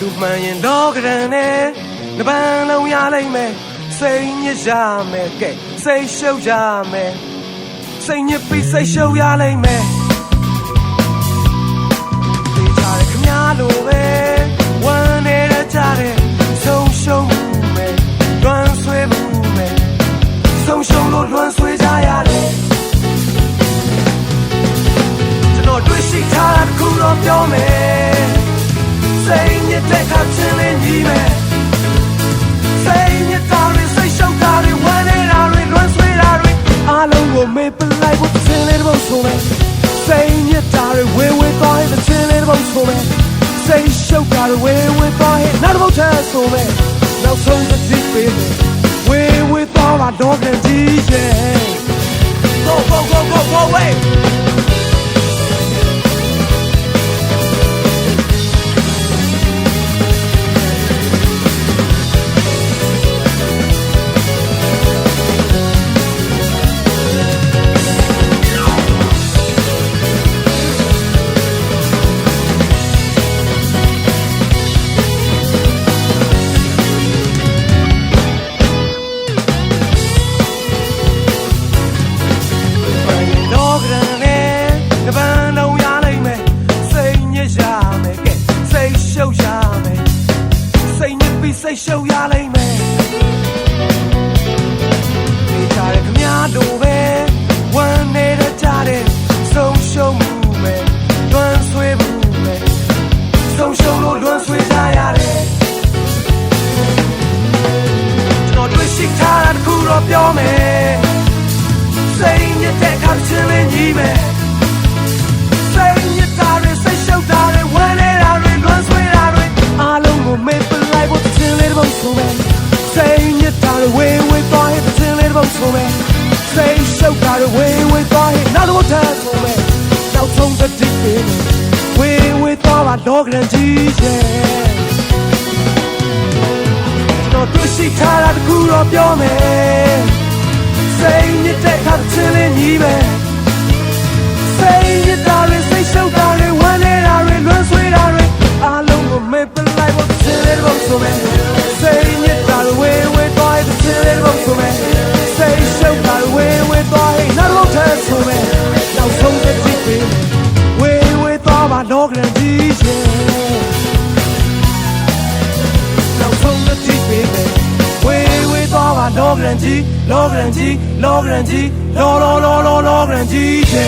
လူမှန်ရင်တော့ကရန်နဲ့တပန်းလုံးရလိမ့်မယ်စိတ်ညစ်ရမယ်ကဲစိတ်ရှုပ်ရမယ်စိတ်ညစ်ပြီးစိတ်ရှုပ်ရလိမ့်မယ် စိတ်ညစ်တဲ့ခါချင်းလေးညီမယ်စိတ်ညစ်တာတွေစိတ်ရှုပ်တာတွေဝမ်းနေတာတွေလွမ်းဆွဲတာတွေအားလုံးကိုမေ့ပလိုက်ဖို့တစ်စင်းလေးတစ်ပုတ်ဆိုမယ်စိတ်ညစ်တာတွေဝေဝေသွားရင်တစ်စင်းလေးတစ်ပုတ်ဆိုမ ပြီးစိတ်ရှုပ်ရလိမ့်မယ်ဒီကြတဲ့ခမားတို့ပဲဝမ်းနေတဲ့ကြတဲ့ဆုံးရှုံးမှုမယ်လွမ်းဆွေးမှုမယ်ဆုံးရှုံးလို့လွမ်းဆွေးကြရတယ်ကျွန်တော်တွေ့ရှိထားတာတစ်ခုတော့ပြောမယ်စိတ်ညစ်တဲ့ခါချင်းလေးညီမယ် မယ်စိတ်ညစ်တာတွေဝေးဝေးသွားရင်တစ်ချင်းလေးတစ်ပုတ်ဆိုမယ်စိတ်ရှုပ်တာတွေဝေးဝေးသွားရင်နောက်တစ်ပုတ်ထပ်ဆိုမယ်နောက်ဆုံးတစ်တိပေးမယ်ဝေးဝေးသွားပါတော့ကြံကြီးရဲ့တော့တွေ့ရှိထားတာတစ်ခုတော့ပြောမယ် no grandissimo Now come the deep baby Way way သွားပါ no grandi no grandi no grandi no no no no no grandissimo